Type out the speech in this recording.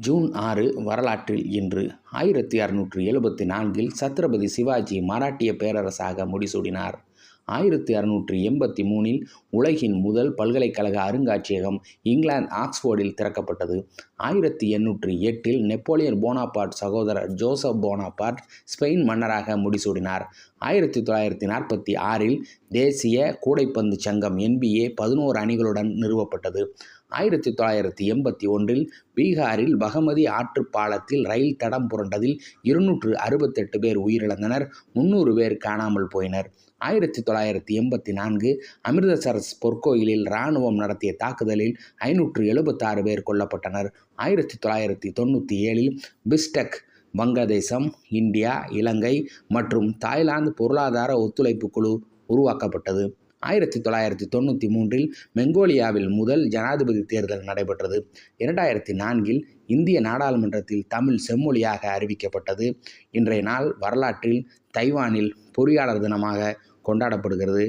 June ஆறு வரலாற்றில் இன்று ஆயிரத்தி அறுநூற்று எழுபத்தி நான்கில் சத்ரபதி சிவாஜி மராட்டிய பேரரசாக முடிசூடினார். ஆயிரத்தி அறுநூற்றி எண்பத்தி மூணில் உலகின் முதல் பல்கலைக்கழக அருங்காட்சியகம் இங்கிலாந்து ஆக்ஸ்போர்டில் திறக்கப்பட்டது. ஆயிரத்தி எண்ணூற்றி எட்டில் நெப்போலியன் போனாபார்ட் சகோதரர் ஜோசப் போனாபார்ட் ஸ்பெயின் மன்னராக முடிசூடினார். ஆயிரத்தி தொள்ளாயிரத்தி நாற்பத்தி ஆறில் தேசிய கூடைப்பந்து சங்கம் என்பிஏ பதினோரு அணிகளுடன் நிறுவப்பட்டது. ஆயிரத்தி தொள்ளாயிரத்தி எண்பத்தி ஒன்றில் பீகாரில் பகமதி ஆற்று பாலத்தில் ரயில் தடம் புரண்டதில் இருநூற்று அறுபத்தெட்டு பேர் உயிரிழந்தனர் முன்னூறு பேர் காணாமல் போயினர். ஆயிரத்தி தொள்ளாயிரத்தி தொள்ளாயிரத்தி எண்பத்தி நான்கு அமிர்தசரஸ் பொற்கோயிலில் இராணுவம் நடத்திய தாக்குதலில் ஐநூற்று எழுபத்தாறு பேர் கொல்லப்பட்டனர். ஆயிரத்தி தொள்ளாயிரத்தி தொண்ணூற்றி ஏழில் பிஸ்டெக் வங்கதேசம் இந்தியா இலங்கை மற்றும் தாய்லாந்து பொருளாதார ஒத்துழைப்பு குழு உருவாக்கப்பட்டது. ஆயிரத்தி தொள்ளாயிரத்தி தொண்ணூற்றி மூன்றில் மெங்கோலியாவில் முதல் ஜனாதிபதி தேர்தல் நடைபெற்றது. இரண்டாயிரத்தி நான்கில் இந்திய நாடாளுமன்றத்தில் தமிழ் செம்மொழியாக அறிவிக்கப்பட்டது. இன்றைய நாள் வரலாற்றில் தைவானில் பொறியாளர் தினமாக கொண்டாடப்படுகிறது.